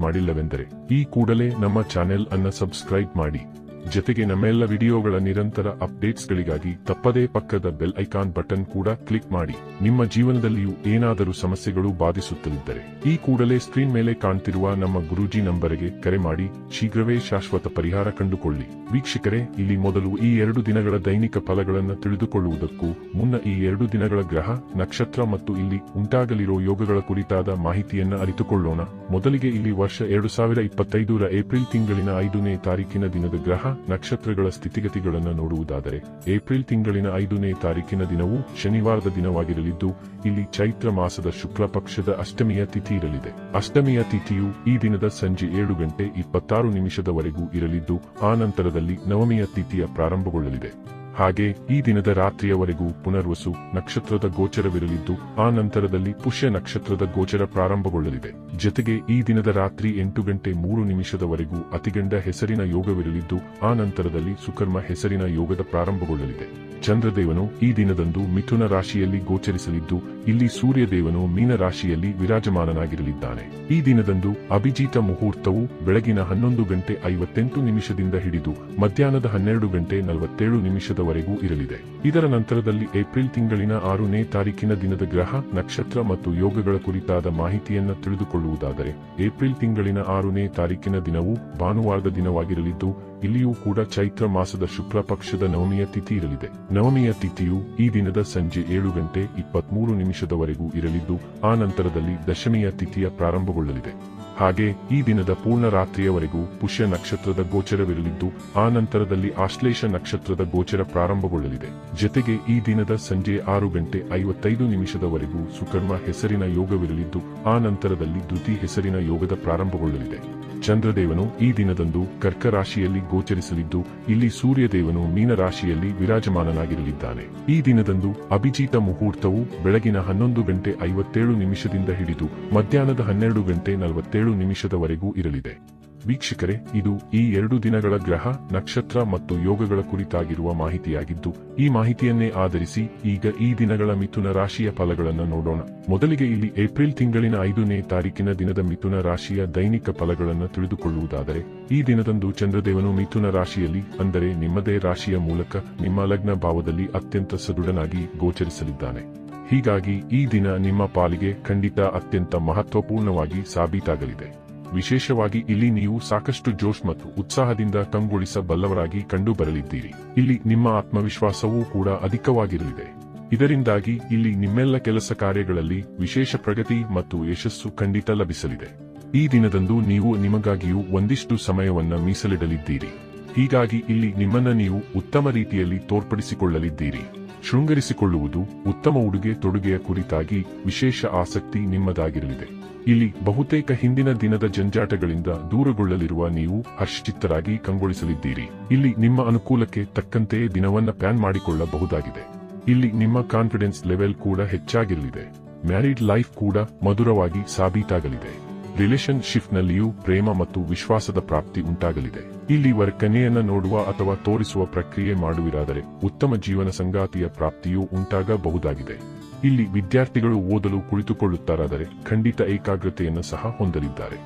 ಮಾಡಿಲ್ಲವೆಂದರೆ ಈ ಕೂಡಲೇ ನಮ್ಮ ಚಾನೆಲ್ ಅನ್ನ ಸಬ್ಸ್ಕ್ರೈಬ್ ಮಾಡಿ. ಜೊತೆಗೆ ನಮ್ಮೆಲ್ಲ ವಿಡಿಯೋಗಳ ನಿರಂತರ ಅಪ್ಡೇಟ್ಸ್ಗಳಿಗಾಗಿ ತಪ್ಪದೇ ಪಕ್ಕದ ಬೆಲ್ ಐಕಾನ್ ಬಟನ್ ಕೂಡ ಕ್ಲಿಕ್ ಮಾಡಿ. ನಿಮ್ಮ ಜೀವನದಲ್ಲಿಯೂ ಏನಾದರೂ ಸಮಸ್ಯೆಗಳು ಬಾಧಿಸುತ್ತಲಿದ್ದರೆ ಈ ಕೂಡಲೇ ಸ್ಕ್ರೀನ್ ಮೇಲೆ ಕಾಣ್ತಿರುವ ನಮ್ಮ ಗುರೂಜಿ ನಂಬರಿಗೆ ಕರೆ ಮಾಡಿ ಶೀಘ್ರವೇ ಶಾಶ್ವತ ಪರಿಹಾರ ಕಂಡುಕೊಳ್ಳಿ. ವೀಕ್ಷಕರೇ, ಇಲ್ಲಿ ಮೊದಲು ಈ ಎರಡು ದಿನಗಳ ದೈನಿಕ ಫಲಗಳನ್ನು ತಿಳಿದುಕೊಳ್ಳುವುದಕ್ಕೂ ಮುನ್ನ ಈ ಎರಡು ದಿನಗಳ ಗ್ರಹ, ನಕ್ಷತ್ರ ಮತ್ತು ಇಲ್ಲಿ ಉಂಟಾಗಲಿರೋ ಯೋಗಗಳ ಕುರಿತಾದ ಮಾಹಿತಿಯನ್ನು ಅರಿತುಕೊಳ್ಳೋಣ. ಮೊದಲಿಗೆ ಇಲ್ಲಿ ವರ್ಷ ಎರಡು ಸಾವಿರ ಇಪ್ಪತ್ತೈದರ ಏಪ್ರಿಲ್ ತಿಂಗಳಿನ ಐದನೇ ತಾರೀಕಿನ ದಿನದ ಗ್ರಹ ನಕ್ಷತ್ರಗಳ ಸ್ಥಿತಿಗತಿಗಳನ್ನು ನೋಡುವುದಾದರೆ, ಏಪ್ರಿಲ್ ತಿಂಗಳಿನ ಐದನೇ ತಾರೀಕಿನ ದಿನವು ಶನಿವಾರದ ದಿನವಾಗಿರಲಿದ್ದು, ಇಲ್ಲಿ ಚೈತ್ರ ಮಾಸದ ಶುಕ್ಲ ಪಕ್ಷದ ಅಷ್ಟಮಿಯ ತಿಥಿ ಇರಲಿದೆ. ಅಷ್ಟಮಿಯ ತಿಥಿಯು ಈ ದಿನದ ಸಂಜೆ ಏಳು ಗಂಟೆ ಇಪ್ಪತ್ತಾರು ನಿಮಿಷದವರೆಗೂ ಇರಲಿದ್ದು, ಆ ನಂತರದಲ್ಲಿ ನವಮಿಯ ತಿಥಿಯ ಪ್ರಾರಂಭಗೊಳ್ಳಲಿದೆ. ಹಾಗೆ ಈ ದಿನದ ರಾತ್ರಿಯವರೆಗೂ ಪುನರ್ವಸು ನಕ್ಷತ್ರದ ಗೋಚರವಿರಲಿದ್ದು, ಆ ನಂತರದಲ್ಲಿ ಪುಷ್ಯ ನಕ್ಷತ್ರದ ಗೋಚರ ಪ್ರಾರಂಭಗೊಳ್ಳಲಿದೆ. ಜೊತೆಗೆ ಈ ದಿನದ ರಾತ್ರಿ ಎಂಟು ಗಂಟೆ ಮೂರು ನಿಮಿಷದವರೆಗೂ ಅತಿಗಂಡ ಹೆಸರಿನ ಯೋಗವಿರಲಿದ್ದು, ಆ ನಂತರದಲ್ಲಿ ಸುಕರ್ಮ ಹೆಸರಿನ ಯೋಗದ ಪ್ರಾರಂಭಗೊಳ್ಳಲಿದೆ. ಚಂದ್ರದೇವನು ಈ ದಿನದಂದು ಮಿಥುನ ರಾಶಿಯಲ್ಲಿ ಗೋಚರಿಸಲಿದ್ದು, ಇಲ್ಲಿ ಸೂರ್ಯದೇವನು ಮೀನ ರಾಶಿಯಲ್ಲಿ ವಿರಾಜಮಾನನಾಗಿರಲಿದ್ದಾನೆ. ಈ ದಿನದಂದು ಅಭಿಜಿತ ಮುಹೂರ್ತವು ಬೆಳಗಿನ ಹನ್ನೊಂದು ಗಂಟೆ ಐವತ್ತೆಂಟು ನಿಮಿಷದಿಂದ ಹಿಡಿದು, ಮಧ್ಯಾಹ್ನದ ಹನ್ನೆರಡು ಗಂಟೆ ನಲವತ್ತೇಳು ನಿಮಿಷದವರೆಗೂ ಇರಲಿದೆ. ಇದರ ನಂತರದಲ್ಲಿ ಏಪ್ರಿಲ್ ತಿಂಗಳಿನ ಆರುನೇ ತಾರೀಕಿನ ದಿನದ ಗ್ರಹ, ನಕ್ಷತ್ರ ಮತ್ತು ಯೋಗಗಳ ಕುರಿತಾದ ಮಾಹಿತಿಯನ್ನು ತಿಳಿದುಕೊಳ್ಳುವುದಾದರೆ, ಏಪ್ರಿಲ್ ತಿಂಗಳಿನ ಆರುನೇ ತಾರೀಕಿನ ದಿನವು ಭಾನುವಾರದ ದಿನವಾಗಿರಲಿದ್ದು ಇಲ್ಲಿಯೂ ಕೂಡ ಚೈತ್ರ ಮಾಸದ ಶುಕ್ಲ ಪಕ್ಷದ ನವಮಿಯ ತಿಥಿ ಇರಲಿದೆ. ನವಮಿಯ ತಿಥಿಯು ಈ ದಿನದ ಸಂಜೆ ಏಳು ಗಂಟೆ ಇಪ್ಪತ್ಮೂರು ನಿಮಿಷದವರೆಗೂ ಇರಲಿದ್ದು, ಆ ನಂತರದಲ್ಲಿ ದಶಮಿಯ ತಿಥಿಯ ಪ್ರಾರಂಭಗೊಳ್ಳಲಿದೆ. ಹಾಗೆ ಈ ದಿನದ ಪೂರ್ಣ ರಾತ್ರಿಯವರೆಗೂ ಪುಷ್ಯ ನಕ್ಷತ್ರದ ಗೋಚರವಿರಲಿದ್ದು, ಆ ನಂತರದಲ್ಲಿ ಆಶ್ಲೇಷ ನಕ್ಷತ್ರದ ಗೋಚರ ಪ್ರಾರಂಭಗೊಳ್ಳಲಿದೆ. ಜತೆಗೆ ಈ ದಿನದ ಸಂಜೆ ಆರು ಗಂಟೆ ಐವತ್ತೈದು ನಿಮಿಷದವರೆಗೂ ಸುಕರ್ಮ ಹೆಸರಿನ ಯೋಗವಿರಲಿದ್ದು, ಆ ನಂತರದಲ್ಲಿ ದ್ಯುತಿ ಹೆಸರಿನ ಯೋಗದ ಪ್ರಾರಂಭಗೊಳ್ಳಲಿದೆ. ಚಂದ್ರದೇವನು ಈ ದಿನದಂದು ಕರ್ಕ ರಾಶಿಯಲ್ಲಿ ಗೋಚರಿಸಲಿದ್ದು, ಇಲ್ಲಿ ಸೂರ್ಯದೇವನು ಮೀನರಾಶಿಯಲ್ಲಿ ವಿರಾಜಮಾನನಾಗಿರಲಿದ್ದಾನೆ. ಈ ದಿನದಂದು ಅಭಿಜಿತ ಮುಹೂರ್ತವು ಬೆಳಗಿನ ಹನ್ನೊಂದು ಗಂಟೆ ಐವತ್ತೇಳು ನಿಮಿಷದಿಂದ ಹಿಡಿದು ಮಧ್ಯಾಹ್ನದ ಹನ್ನೆರಡು ಗಂಟೆ ನಲವತ್ತೇಳು ನಿಮಿಷದವರೆಗೂ ಇರಲಿದೆ. ವೀಕ್ಷಕರೇ, ಇದು ಈ ಎರಡು ದಿನಗಳ ಗ್ರಹ, ನಕ್ಷತ್ರ ಮತ್ತು ಯೋಗಗಳ ಕುರಿತಾಗಿರುವ ಮಾಹಿತಿಯಾಗಿದ್ದು, ಈ ಮಾಹಿತಿಯನ್ನೇ ಆಧರಿಸಿ ಈಗ ಈ ದಿನಗಳ ಮಿಥುನ ರಾಶಿಯ ಫಲಗಳನ್ನು ನೋಡೋಣ. ಮೊದಲಿಗೆ ಇಲ್ಲಿ ಏಪ್ರಿಲ್ ತಿಂಗಳಿನ ಐದನೇ ತಾರೀಕಿನ ದಿನದ ಮಿಥುನ ರಾಶಿಯ ದೈನಿಕ ಫಲಗಳನ್ನು ತಿಳಿದುಕೊಳ್ಳುವುದಾದರೆ, ಈ ದಿನದಂದು ಚಂದ್ರದೇವನು ಮಿಥುನ ರಾಶಿಯಲ್ಲಿ, ಅಂದರೆ ನಿಮ್ಮದೇ ರಾಶಿಯ ಮೂಲಕ ನಿಮ್ಮ ಲಗ್ನ ಭಾವದಲ್ಲಿ ಅತ್ಯಂತ ಸದೃಢನಾಗಿ ಗೋಚರಿಸಲಿದ್ದಾನೆ. ಹೀಗಾಗಿ ಈ ದಿನ ನಿಮ್ಮ ಪಾಲಿಗೆ ಖಂಡಿತ ಅತ್ಯಂತ ಮಹತ್ವಪೂರ್ಣವಾಗಿ ಸಾಬೀತಾಗಲಿದೆ. ವಿಶೇಷವಾಗಿ ಇಲ್ಲಿ ನೀವು ಸಾಕಷ್ಟು ಜೋಶ್ ಮತ್ತು ಉತ್ಸಾಹದಿಂದ ಕಂಗೊಳಿಸಬಲ್ಲವರಾಗಿ ಕಂಡುಬರಲಿದ್ದೀರಿ. ಇಲ್ಲಿ ನಿಮ್ಮ ಆತ್ಮವಿಶ್ವಾಸವೂ ಕೂಡ ಅಧಿಕವಾಗಿರಲಿದೆ. ಇದರಿಂದಾಗಿ ಇಲ್ಲಿ ನಿಮ್ಮೆಲ್ಲ ಕೆಲಸ ಕಾರ್ಯಗಳಲ್ಲಿ ವಿಶೇಷ ಪ್ರಗತಿ ಮತ್ತು ಯಶಸ್ಸು ಖಂಡಿತ ಲಭಿಸಲಿದೆ. ಈ ದಿನದಂದು ನೀವು ನಿಮಗಾಗಿಯೂ ಒಂದಿಷ್ಟು ಸಮಯವನ್ನ ಮೀಸಲಿಡಲಿದ್ದೀರಿ. ಹೀಗಾಗಿ ಇಲ್ಲಿ ನಿಮ್ಮನ್ನ ನೀವು ಉತ್ತಮ ರೀತಿಯಲ್ಲಿ ತೋರ್ಪಡಿಸಿಕೊಳ್ಳಲಿದ್ದೀರಿ. ಶೃಂಗರಿಸಿಕೊಳ್ಳುವುದು ಉತ್ತಮ ಉಡುಗೆ ತೊಡುಗೆಯ ಕುರಿತಾಗಿ ವಿಶೇಷ ಆಸಕ್ತಿ ನಿಮ್ಮದಾಗಿರಲಿದೆ. ಇಲ್ಲಿ ಬಹುತೇಕ ಹಿಂದಿನ ದಿನದ ಜಂಜಾಟಗಳಿಂದ ದೂರಗೊಳ್ಳಲಿರುವ ನೀವು ಹರ್ಷಚಿತ್ತರಾಗಿ ಕಂಗೊಳಿಸಲಿದ್ದೀರಿ. ಇಲ್ಲಿ ನಿಮ್ಮ ಅನುಕೂಲಕ್ಕೆ ತಕ್ಕಂತೆ ದಿನವನ್ನ ಪ್ಲಾನ್ ಮಾಡಿಕೊಳ್ಳಬಹುದಾಗಿದೆ. ಇಲ್ಲಿ ನಿಮ್ಮ ಕಾನ್ಫಿಡೆನ್ಸ್ ಲೆವೆಲ್ ಕೂಡ ಹೆಚ್ಚಾಗಿರಲಿದೆ. ಮ್ಯಾರಿಡ್ ಲೈಫ್ ಕೂಡ ಮಧುರವಾಗಿ ಸಾಬೀತಾಗಲಿದೆ. ರಿಲೇಶನ್ಶಿಪ್ನಲ್ಲಿಯೂ ಪ್ರೇಮ ಮತ್ತು ವಿಶ್ವಾಸದ ಪ್ರಾಪ್ತಿ ಉಂಟಾಗಲಿದೆ. ಇಲ್ಲಿ ವರ್ಕನೆಯನ್ನ ನೋಡುವ ಅಥವಾ ತೋರಿಸುವ ಪ್ರಕ್ರಿಯೆ ಮಾಡುವಿರಾದರೆ ಉತ್ತಮ ಜೀವನ ಸಂಗಾತಿಯ ಪ್ರಾಪ್ತಿಯೂ ಉಂಟಾಗಬಹುದಾಗಿದೆ. ಇಲ್ಲಿ ವಿದ್ಯಾರ್ಥಿಗಳು ಓದಲು ಕುಳಿತುಕೊಳ್ಳುತ್ತಾರಾದರೆ ಖಂಡಿತ ಏಕಾಗ್ರತೆಯನ್ನು ಸಹ ಹೊಂದಲಿದ್ದಾರೆ.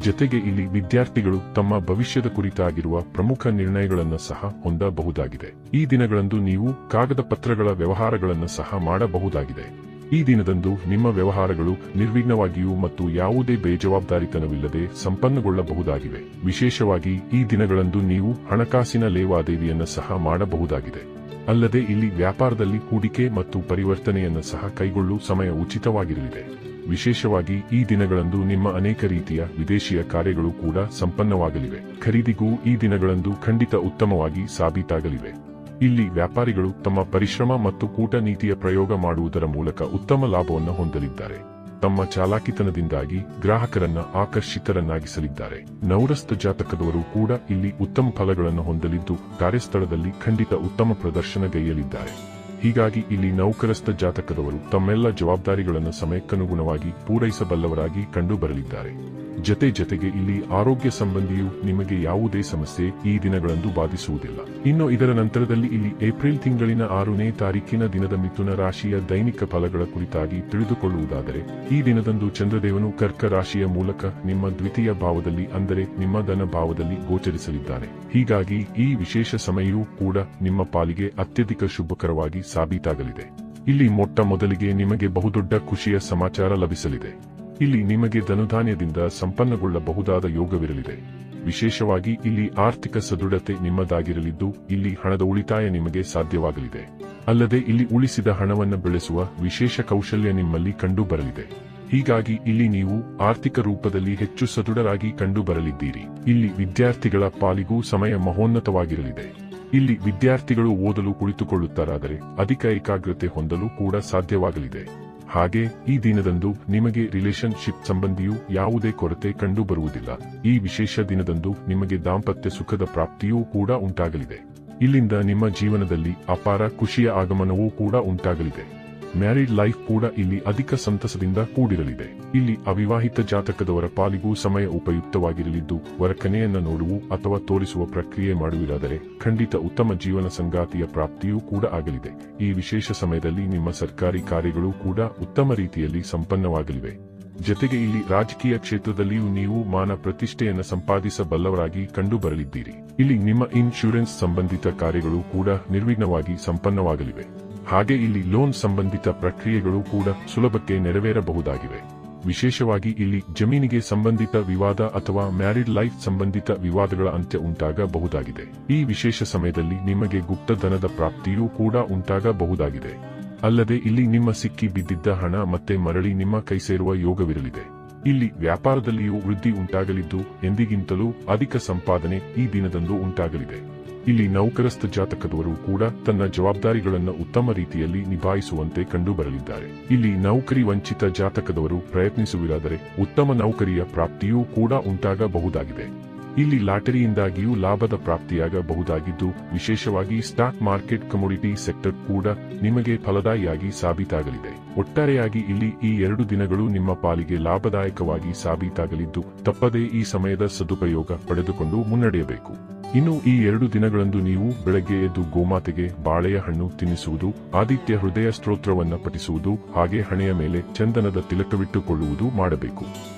ಜತೆಗೆ ಇಲ್ಲಿ ವಿದ್ಯಾರ್ಥಿಗಳು ತಮ್ಮ ಭವಿಷ್ಯದ ಕುರಿತಾಗಿರುವ ಪ್ರಮುಖ ನಿರ್ಣಯಗಳನ್ನು ಸಹ ಹೊಂದಬಹುದಾಗಿದೆ. ಈ ದಿನಗಳಂದು ನೀವು ಕಾಗದ ಪತ್ರಗಳ ವ್ಯವಹಾರಗಳನ್ನು ಸಹ ಮಾಡಬಹುದಾಗಿದೆ. ಈ ದಿನದಂದು ನಿಮ್ಮ ವ್ಯವಹಾರಗಳು ನಿರ್ವಿಘ್ನವಾಗಿಯೂ ಮತ್ತು ಯಾವುದೇ ಬೇಜವಾಬ್ದಾರಿತನವಿಲ್ಲದೆ ಸಂಪನ್ನಗೊಳ್ಳಬಹುದಾಗಿವೆ. ವಿಶೇಷವಾಗಿ ಈ ದಿನಗಳಂದು ನೀವು ಹಣಕಾಸಿನ ಲೇವಾದೇವಿಯನ್ನು ಸಹ ಮಾಡಬಹುದಾಗಿದೆ. ಅಲ್ಲದೆ ಇಲ್ಲಿ ವ್ಯಾಪಾರದಲ್ಲಿ ಹೂಡಿಕೆ ಮತ್ತು ಪರಿವರ್ತನೆಯನ್ನು ಸಹ ಕೈಗೊಳ್ಳುವ ಸಮಯ ಉಚಿತವಾಗಿರಲಿದೆ. ವಿಶೇಷವಾಗಿ ಈ ದಿನಗಳಂದು ನಿಮ್ಮ ಅನೇಕ ರೀತಿಯ ವಿದೇಶಿಯ ಕಾರ್ಯಗಳು ಕೂಡ ಸಂಪನ್ನವಾಗಲಿವೆ. ಖರೀದಿಗೂ ಈ ದಿನಗಳಂದು ಖಂಡಿತ ಉತ್ತಮವಾಗಿ ಸಾಬೀತಾಗಲಿವೆ. ಇಲ್ಲಿ ವ್ಯಾಪಾರಿಗಳು ತಮ್ಮ ಪರಿಶ್ರಮ ಮತ್ತು ಕೂಟ ನೀತಿಯ ಪ್ರಯೋಗ ಮಾಡುವುದರ ಮೂಲಕ ಉತ್ತಮ ಲಾಭವನ್ನು ಹೊಂದಲಿದ್ದಾರೆ. ತಮ್ಮ ಚಾಲಾಕಿತನದಿಂದಾಗಿ ಗ್ರಾಹಕರನ್ನ ಆಕರ್ಷಿತರನ್ನಾಗಿಸಲಿದ್ದಾರೆ. ನೌರಸ್ಥ ಜಾತಕದವರು ಕೂಡ ಇಲ್ಲಿ ಉತ್ತಮ ಫಲಗಳನ್ನು ಹೊಂದಲಿದ್ದು ಕಾರ್ಯಸ್ಥಳದಲ್ಲಿ ಖಂಡಿತ ಉತ್ತಮ ಪ್ರದರ್ಶನಗೈಯಲಿದ್ದಾರೆ. ಹೀಗಾಗಿ ಇಲ್ಲಿ ನೌಕರಸ್ಥ ಜಾತಕದವರು ತಮ್ಮೆಲ್ಲ ಜವಾಬ್ದಾರಿಗಳನ್ನು ಸಮಯಕ್ಕನುಗುಣವಾಗಿ ಪೂರೈಸಬಲ್ಲವರಾಗಿ ಕಂಡುಬರಲಿದ್ದಾರೆ. ಜತೆ ಜತೆಗೆ ಇಲ್ಲಿ ಆರೋಗ್ಯ ಸಂಬಂಧಿಯು ನಿಮಗೆ ಯಾವುದೇ ಸಮಸ್ಯೆ ಈ ದಿನಗಳಂದು ಬಾಧಿಸುವುದಿಲ್ಲ. ಇನ್ನು ಇದರ ನಂತರದಲ್ಲಿ ಇಲ್ಲಿ ಏಪ್ರಿಲ್ ತಿಂಗಳಿನ ಆರನೇ ತಾರೀಕಿನ ದಿನದ ಮಿಥುನ ರಾಶಿಯ ದೈನಿಕ ಫಲಗಳ ಕುರಿತಾಗಿ ತಿಳಿದುಕೊಳ್ಳುವುದಾದರೆ, ಈ ದಿನದಂದು ಚಂದ್ರದೇವನು ಕರ್ಕ ರಾಶಿಯ ಮೂಲಕ ನಿಮ್ಮ ದ್ವಿತೀಯ ಭಾವದಲ್ಲಿ ಅಂದರೆ ನಿಮ್ಮ ಧನ ಭಾವದಲ್ಲಿ ಗೋಚರಿಸಲಿದ್ದಾನೆ. ಹೀಗಾಗಿ ಈ ವಿಶೇಷ ಸಮಯವೂ ಕೂಡ ನಿಮ್ಮ ಪಾಲಿಗೆ ಅತ್ಯಧಿಕ ಶುಭಕರವಾಗಿ ಸಾಬೀತಾಗಲಿದೆ. ಇಲ್ಲಿ ಮೊಟ್ಟ ಮೊದಲಿಗೆ ನಿಮಗೆ ಬಹುದೊಡ್ಡ ಖುಷಿಯ ಸಮಾಚಾರ ಲಭಿಸಲಿದೆ. ಇಲ್ಲಿ ನಿಮಗೆ ಧನುಧಾನ್ಯದಿಂದ ಸಂಪನ್ನಗೊಳ್ಳಬಹುದಾದ ಯೋಗವಿರಲಿದೆ. ವಿಶೇಷವಾಗಿ ಇಲ್ಲಿ ಆರ್ಥಿಕ ಸದೃಢತೆ ನಿಮ್ಮದಾಗಿರಲಿದ್ದು, ಇಲ್ಲಿ ಹಣದ ಉಳಿತಾಯ ನಿಮಗೆ ಸಾಧ್ಯವಾಗಲಿದೆ. ಅಲ್ಲದೆ ಇಲ್ಲಿ ಉಳಿಸಿದ ಹಣವನ್ನು ಬೆಳೆಸುವ ವಿಶೇಷ ಕೌಶಲ್ಯ ನಿಮ್ಮಲ್ಲಿ ಕಂಡುಬರಲಿದೆ. ಹೀಗಾಗಿ ಇಲ್ಲಿ ನೀವು ಆರ್ಥಿಕ ರೂಪದಲ್ಲಿ ಹೆಚ್ಚು ಸದೃಢರಾಗಿ ಕಂಡುಬರಲಿದ್ದೀರಿ. ಇಲ್ಲಿ ವಿದ್ಯಾರ್ಥಿಗಳ ಪಾಲಿಗೂ ಸಮಯ ಮಹೋನ್ನತವಾಗಿರಲಿದೆ. ಇಲ್ಲಿ ವಿದ್ಯಾರ್ಥಿಗಳು ಓದಲು ಕುಳಿತುಕೊಳ್ಳುತ್ತಾರಾದರೆ ಅಧಿಕ ಏಕಾಗ್ರತೆ ಹೊಂದಲು ಕೂಡ ಸಾಧ್ಯವಾಗಲಿದೆ. ಹಾಗೆ ಈ ದಿನದಂದು ನಿಮಗೆ ರಿಲೇಶನ್ಶಿಪ್ ಸಂಬಂಧಿಯೂ ಯಾವುದೇ ಕೊರತೆ ಕಂಡುಬರುವುದಿಲ್ಲ. ಈ ವಿಶೇಷ ದಿನದಂದು ನಿಮಗೆ ದಾಂಪತ್ಯ ಸುಖದ ಪ್ರಾಪ್ತಿಯೂ ಕೂಡ ಉಂಟಾಗಲಿದೆ. ಇಲ್ಲಿಂದ ನಿಮ್ಮ ಜೀವನದಲ್ಲಿ ಅಪಾರ ಖುಷಿಯ ಆಗಮನವೂ ಕೂಡ ಉಂಟಾಗಲಿದೆ. ಮ್ಯಾರಿಡ್ ಲೈಫ್ ಕೂಡ ಇಲ್ಲಿ ಅಧಿಕ ಸಂತಸದಿಂದ ಕೂಡಿರಲಿದೆ. ಇಲ್ಲಿ ಅವಿವಾಹಿತ ಜಾತಕದವರ ಪಾಲಿಗೂ ಸಮಯ ಉಪಯುಕ್ತವಾಗಿರಲಿದ್ದು, ವರಕನೆಯನ್ನ ನೋಡುವು ಅಥವಾ ತೋರಿಸುವ ಪ್ರಕ್ರಿಯೆ ಮಾಡುವಿರಾದರೆ ಖಂಡಿತ ಉತ್ತಮ ಜೀವನ ಸಂಗಾತಿಯ ಪ್ರಾಪ್ತಿಯೂ ಕೂಡ ಆಗಲಿದೆ. ಈ ವಿಶೇಷ ಸಮಯದಲ್ಲಿ ನಿಮ್ಮ ಸರ್ಕಾರಿ ಕಾರ್ಯಗಳು ಕೂಡ ಉತ್ತಮ ರೀತಿಯಲ್ಲಿ ಸಂಪನ್ನವಾಗಲಿವೆ. ಜತೆಗೆ ಇಲ್ಲಿ ರಾಜಕೀಯ ಕ್ಷೇತ್ರದಲ್ಲಿಯೂ ನೀವು ಮಾನ ಪ್ರತಿಷ್ಠೆಯನ್ನು ಸಂಪಾದಿಸಬಲ್ಲವರಾಗಿ ಕಂಡುಬರಲಿದ್ದೀರಿ. ಇಲ್ಲಿ ನಿಮ್ಮ ಇನ್ಶೂರೆನ್ಸ್ ಸಂಬಂಧಿತ ಕಾರ್ಯಗಳು ಕೂಡ ನಿರ್ವಿಘ್ನವಾಗಿ ಸಂಪನ್ನವಾಗಲಿವೆ. ಹಾಗೆ ಇಲ್ಲಿ ಲೋನ್ ಸಂಬಂಧಿತ ಪ್ರಕ್ರಿಯೆಗಳು ಕೂಡ ಸುಲಭಕ್ಕೆ ನೆರವೇರಬಹುದಾಗಿವೆ. ವಿಶೇಷವಾಗಿ ಇಲ್ಲಿ ಜಮೀನಿಗೆ ಸಂಬಂಧಿತ ವಿವಾದ ಅಥವಾ ಮ್ಯಾರಿಡ್ ಲೈಫ್ ಸಂಬಂಧಿತ ವಿವಾದಗಳ ಅಂತ್ಯ ಉಂಟಾಗಬಹುದಾಗಿದೆ. ಈ ವಿಶೇಷ ಸಮಯದಲ್ಲಿ ನಿಮಗೆ ಗುಪ್ತಧನದ ಪ್ರಾಪ್ತಿಯೂ ಕೂಡ ಉಂಟಾಗಬಹುದಾಗಿದೆ. ಅಲ್ಲದೆ ಇಲ್ಲಿ ನಿಮ್ಮ ಸಿಕ್ಕಿ ಬಿದ್ದಿದ್ದ ಹಣ ಮತ್ತೆ ಮರಳಿ ನಿಮ್ಮ ಕೈ ಸೇರುವ ಯೋಗವಿರಲಿದೆ. ಇಲ್ಲಿ ವ್ಯಾಪಾರದಲ್ಲಿಯೂ ವೃದ್ಧಿ ಉಂಟಾಗಲಿದ್ದು, ಎಂದಿಗಿಂತಲೂ ಅಧಿಕ ಸಂಪಾದನೆ ಈ ದಿನದಂದು ಉಂಟಾಗಲಿದೆ. ಇಲ್ಲಿ ನೌಕರಸ್ಥ ಜಾತಕದವರು ಕೂಡ ತನ್ನ ಜವಾಬ್ದಾರಿಗಳನ್ನು ಉತ್ತಮ ರೀತಿಯಲ್ಲಿ ನಿಭಾಯಿಸುವಂತೆ ಕಂಡುಬರಲಿದ್ದಾರೆ. ಇಲ್ಲಿ ನೌಕರಿ ವಂಚಿತ ಜಾತಕದವರು ಪ್ರಯತ್ನಿಸುವಿರಾದರೆ ಉತ್ತಮ ನೌಕರಿಯ ಪ್ರಾಪ್ತಿಯೂ ಕೂಡ ಉಂಟಾಗಬಹುದಾಗಿದೆ. ಇಲ್ಲಿ ಲಾಟರಿಯಿಂದಾಗಿಯೂ ಲಾಭದ ಪ್ರಾಪ್ತಿಯಾಗಬಹುದಾಗಿದ್ದು, ವಿಶೇಷವಾಗಿ ಸ್ಟಾಕ್ ಮಾರ್ಕೆಟ್ ಕಮೋಡಿಟಿ ಸೆಕ್ಟರ್ ಕೂಡ ನಿಮಗೆ ಫಲದಾಯಿಯಾಗಿ ಸಾಬೀತಾಗಲಿದೆ. ಒಟ್ಟಾರೆಯಾಗಿ ಇಲ್ಲಿ ಈ ಎರಡು ದಿನಗಳು ನಿಮ್ಮ ಪಾಲಿಗೆ ಲಾಭದಾಯಕವಾಗಿ ಸಾಬೀತಾಗಲಿದ್ದು, ತಪ್ಪದೇ ಈ ಸಮಯದ ಸದುಪಯೋಗ ಪಡೆದುಕೊಂಡು ಮುನ್ನಡೆಯಬೇಕು. ಇನ್ನು ಈ ಎರಡು ದಿನಗಳಂದು ನೀವು ಬೆಳಗ್ಗೆ ಎದ್ದು ಗೋಮಾತೆಗೆ ಬಾಳೆಯ ಹಣ್ಣು ತಿನ್ನಿಸುವುದು, ಆದಿತ್ಯ ಹೃದಯ ಸ್ತೋತ್ರವನ್ನು ಪಠಿಸುವುದು, ಹಾಗೆ ಹಣೆಯ ಮೇಲೆ ಚಂದನದ ತಿಲಕವಿಟ್ಟುಕೊಳ್ಳುವುದು ಮಾಡಬೇಕು.